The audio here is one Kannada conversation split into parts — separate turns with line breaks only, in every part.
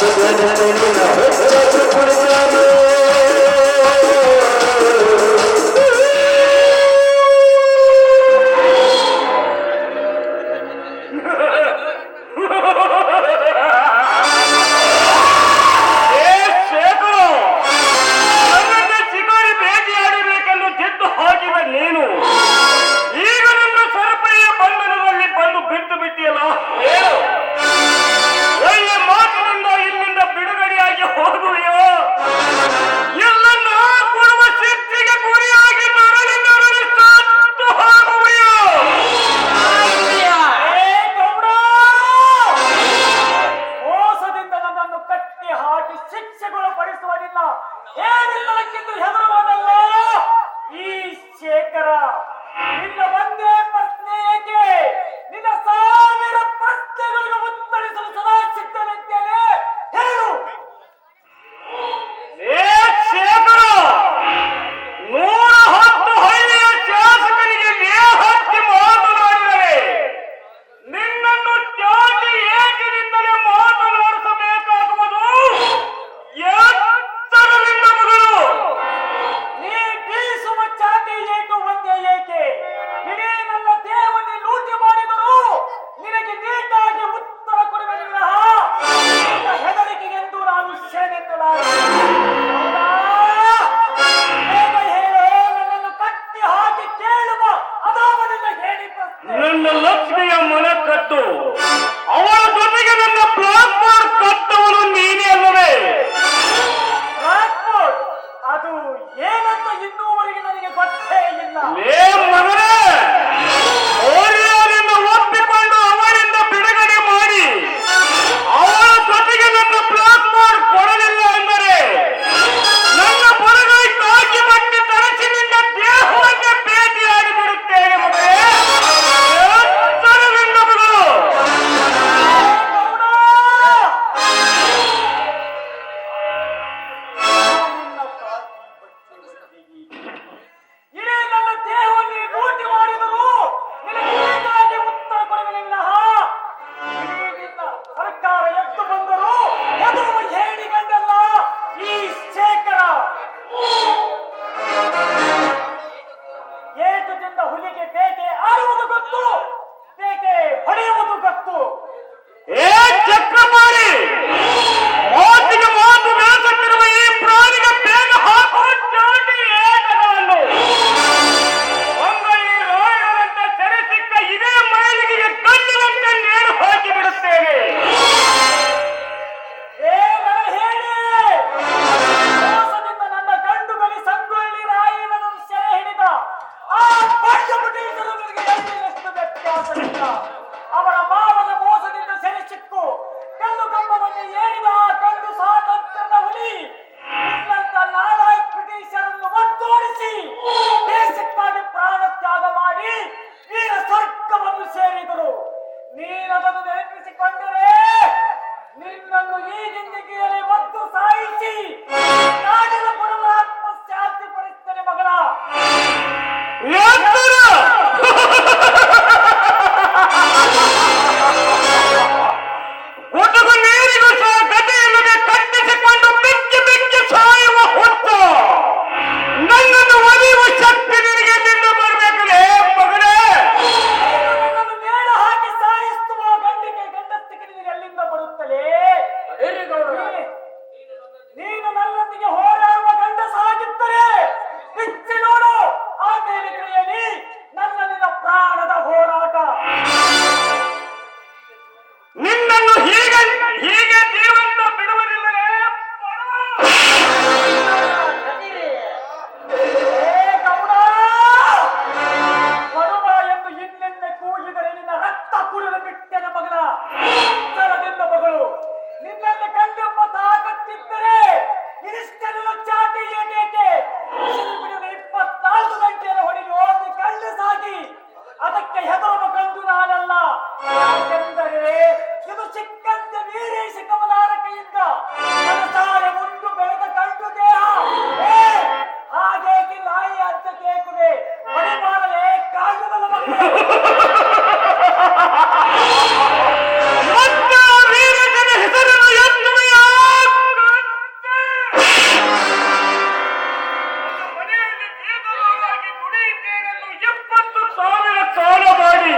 Just let it take me now. ಮಾಡಿ
ಶಿಕ್ಷೆಗಳು ಪಡಿಸುವುದಿಲ್ಲ ಹೇಳಿದ್ದಕ್ಕಿಂತ ಹೆದರುವುದಲ್ಲ ಈ ಶೇಖರ ನಿನ್ನ ಬಂದ calça aqui. ಭೂಮಿಯಿಂದ ಸಂಸಾರ ಮುಂದು ಬೆಳೆದ ಕಂಡು
ದೇಹ. ಹಾಗೇಗೆ ನಾಯಿ ಅಜ್ಜ ಕೇಕುವೆ. ಮನೆ ಮಾಡಲೇ ಕಾಗದಲ್ಲ ಎಪ್ಪತ್ತು ಸಾವಿರ ಸಾಲ ಮಾಡಿ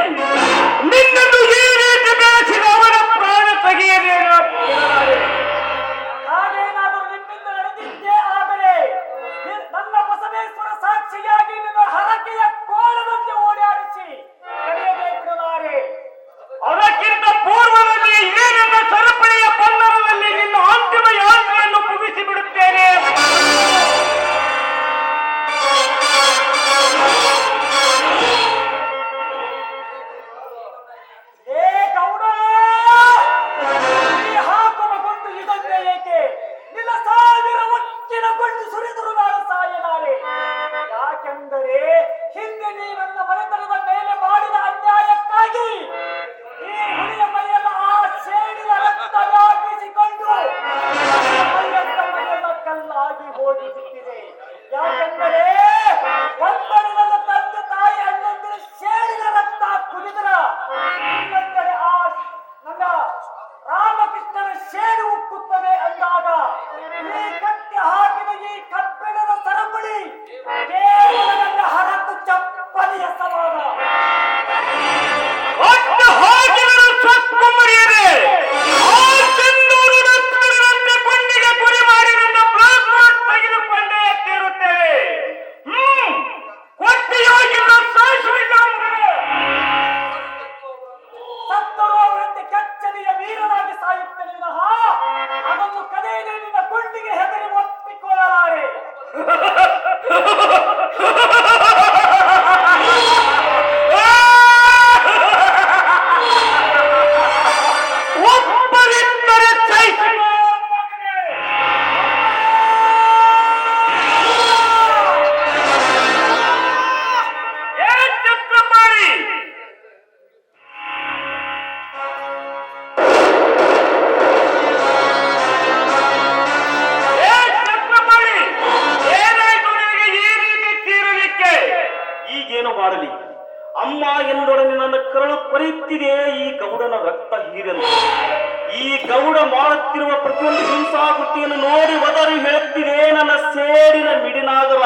ಸೇಡಿನ ಮಿಡಿನಾಗರ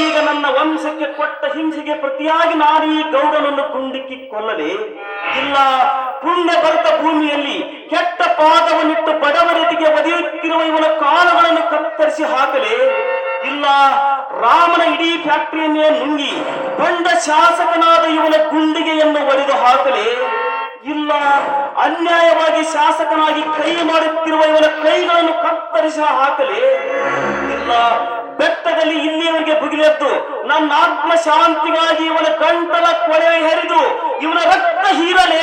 ಈಗ ನನ್ನ ವಂಶಕ್ಕೆ ಕೊಟ್ಟ ಹಿಂಸೆಗೆ ಪ್ರತಿಯಾಗಿ ನಾನು ಗೌಡನನ್ನು ಕುಂಡಿಕ್ಕಿ ಕೊಲ್ಲಲೆ. ಇಲ್ಲ, ಪುಣ್ಯ ಭರತ ಭೂಮಿಯಲ್ಲಿ ಕೆಟ್ಟ ಪಾದವನ್ನಿಟ್ಟು ಬಡವರಿಗೆ ಒದೆಯುತ್ತಿರುವ ಇವನ ಕಾಲುಗಳನ್ನು ಕತ್ತರಿಸಿ ಹಾಕಲೆ. ಇಲ್ಲ, ರಾಮನ ಇಡೀ ಫ್ಯಾಕ್ಟರಿಯನ್ನೇ ನುಂಗಿ ಬಂಡ ಶಾಸಕನಾದ ಇವನ ಗುಂಡಿಗೆಯನ್ನು ಒಡೆದು ಹಾಕಲೆ. ಇಲ್ಲ. ಅನ್ಯಾಯವಾಗಿ ಶಾಸಕನಾಗಿ ಕೈ ಮಾಡುತ್ತಿರುವ ಇವನ ಕೈಗಳನ್ನು ಕತ್ತರಿಸಿ ಹಾಕಲಿ. ಇಲ್ಲ. ಬೆಟ್ಟದಲ್ಲಿ ಇಲ್ಲಿಯವರಿಗೆ ಬುಗಿಲೆದ್ದು ನನ್ನ ಆತ್ಮ ಶಾಂತಿಗಾಗಿ ಇವನ ಗಂಟಲ ಕೊಳೆ ಹರಿದು ಇವನ ರಕ್ತ ಹೀರಲೆ.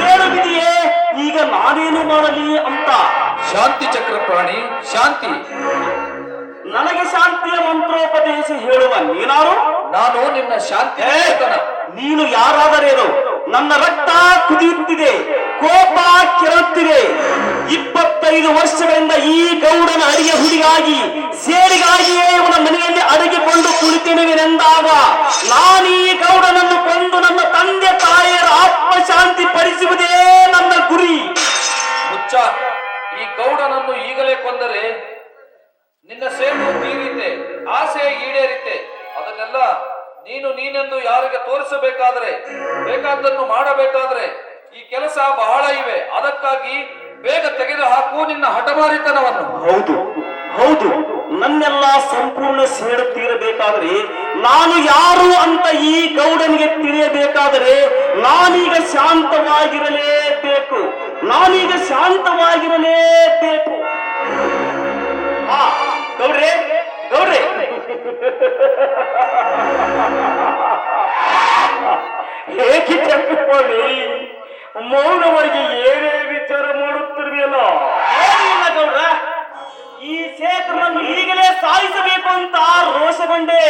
ಹೇಳು ಬಿದಿಯೇ ಈಗ ನಾನೇನು ಮಾಡಲಿ ಅಂತ.
ಶಾಂತಿ ಚಕ್ರಪ್ರಾಣಿ ಶಾಂತಿ.
ನನಗೆ ಶಾಂತಿಯ ಮಂತ್ರೋಪದೇಶ ಹೇಳುವ ನೀನಾರು?
ನಾನು ನಿನ್ನ ಶಾಂತಿ.
ನೀನು ಯಾರಾದರೇನು? ನನ್ನ ರಕ್ತ ಕುದಿಯುತ್ತಿದೆ, ಕೋಪ ಕೆರಳುತ್ತಿದೆ. ಇಪ್ಪತ್ತೈದು ವರ್ಷಗಳಿಂದ ಈ ಗೌಡನ ಅಡಿಗೆ ಹುಡಿಗಾಗಿ ಸೇರಿಗಾಗಿಯೇ ಇವನ ಮನೆಯಲ್ಲಿ ಅಡಗಿಕೊಂಡು ಕುಳಿತಿರುವೆನೆಂದಾಗ ನಾನು ಈ ಗೌಡನನ್ನು ಕೊಂದು ನನ್ನ ತಂದೆ ತಾಯಿಯರ ಆತ್ಮಶಾಂತಿ ಪಡಿಸುವುದೇ ನನ್ನ ಗುರಿ.
ಹುಚ್ಚ ಈ ಗೌಡನನ್ನು ಈಗಲೇ ಕೊಂದರೆ ನಿನ್ನ ಸೇಡು ತೀರಿತೆ, ಆಸೆ ಈಡೇರಿತೆ, ಅದನ್ನೆಲ್ಲ ನೀನು ನೀನೆಂದು ಯಾರಿಗೆ ತೋರಿಸಬೇಕಾದ್ರೆ, ಬೇಕಾದ್ದನ್ನು ಮಾಡಬೇಕಾದ್ರೆ ಈ ಕೆಲಸ ಬಹಳ ಇವೆ. ಅದಕ್ಕಾಗಿ ಬೇಗ ತೆಗೆದು ಹಾಕು ನಿನ್ನ ಹಠಮಾರಿತನವನ್ನು.
ಹೌದು ಹೌದು. ನನ್ನೆಲ್ಲ ಸಂಪೂರ್ಣ ಸೇಡು ನಾನು ಯಾರು ಅಂತ ಈ ಗೌಡನಿಗೆ ತಿಳಿಯಬೇಕಾದರೆ, ನಾನೀಗ ಶಾಂತವಾಗಿರಲೇಬೇಕು. ನಾನೀಗ ಶಾಂತವಾಗಿರಲೇಬೇಕು. ಹಾ ಗೌಡ್ರೆ ಗೌಡ್ರೆ. ಹೇಗೆ ಚಂದ್ರಿ ಮೌನವಾಗಿ ಏನೇ ವಿಚಾರ ಮಾಡುತ್ತಿರುವೆಯಲ್ಲ? ಗೌಡ್ರ, ಈ ಶೇಖರನನ್ನು ಈಗಲೇ ಸಾಯಿಸಬೇಕು ಅಂತ ರೋಷಗೊಂಡೆ.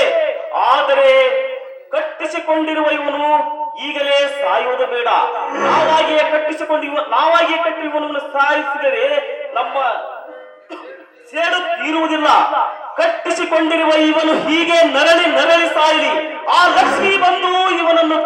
ಆದರೆ ಕಟ್ಟಿಸಿಕೊಂಡಿರುವ ಇವನು ಈಗಲೇ ಸಾಯುವುದು ಬೇಡ. ನಾವಾಗಿಯೇ ಕಟ್ಟಿಸಿಕೊಂಡಿರುವ ನಾವಾಗಿಯೇ ಕಟ್ಟಿ ಇವನನ್ನು ಸಾಯಿಸಿದರೆ ನಮ್ಮ ಸೇಡು ತೀರುವುದಿಲ್ಲ. ಕಟ್ಟಿಸಿಕೊಂಡಿರುವ ಇವನು ಹೀಗೆ ನರಳಿ ನರಳಿ ಸಾಯಲಿ. ಆ ಲಕ್ಷ್ಮಿ ಬಂದು ಇವನನ್ನು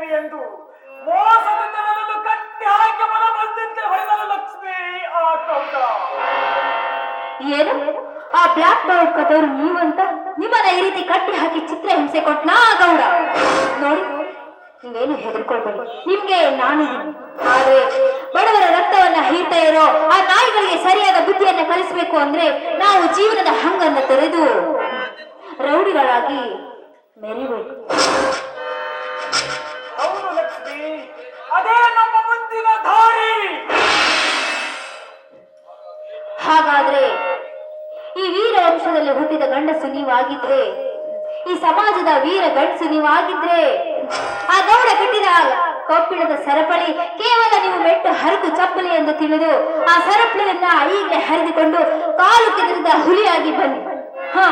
ಬೋರ್ಡ್ ಎಂದು ಮೋಸದಿಂದ ಕಟ್ಟಿ ಹಾಕಿ ಮನ ಹೊಡೆದಲ್ಲ ಲಕ್ಷ್ಮಿ, ಆ ಗೌಡ.
ಏನು? ಆ ಬ್ಲಾಕ್ ಬೋರ್ಡ್ ಕದವರು ನೀವಂತ ನಿಮ್ಮನ್ನ ಈ ರೀತಿ ಕಟ್ಟಿ ಹಾಕಿ ಚಿತ್ರ ಹಿಂಸೆ ಕೊಟ್ನಾ ಗೌಡ? ನೋಡಿ, ನೀವೇನು ಹೆದರ್ಕೊಳ್ಬೇಡಿ. ನಿಮ್ಗೆ ನಾನು. ಆದ್ರೆ ಬಡವರ ರಕ್ತವನ್ನ ಹೀರ್ತಾ ಇರೋ ಆ ನಾಯಿಗಳಿಗೆ ಸರಿಯಾದ ಬುದ್ಧಿಯನ್ನ ಕಲಿಸ್ಬೇಕು ಅಂದ್ರೆ ನಾವು ಜೀವನದ ಹಂಗನ್ನ ತೊರೆದು ರೌಡಿಗಳಾಗಿ ಮೆರಿಬೇಕು. ಹುಟ್ಟಿದ ಗಂಡಸು ನೀವಾಗಿದ್ರೆ, ಈ ಸಮಾಜದ ವೀರ ಗಂಡಸು ನೀವಾಗಿದ್ರೆ, ಆ ಗೌಡ ಕಟ್ಟಿದ ಕಬ್ಬಿಣದ ಸರಪಳಿ ಕೇವಲ ನೀವು ಮೆಟ್ಟು ಹರಿದು ಚಪ್ಪಲಿ ಎಂದು ತಿಳಿದು, ಆ ಸರಪಳಿಯನ್ನ ಈಗಲೇ ಹರಿದುಕೊಂಡು ಕಾಲು ಕೆದರಿದ ಹುಲಿಯಾಗಿ ಬನ್ನಿ. ಹ.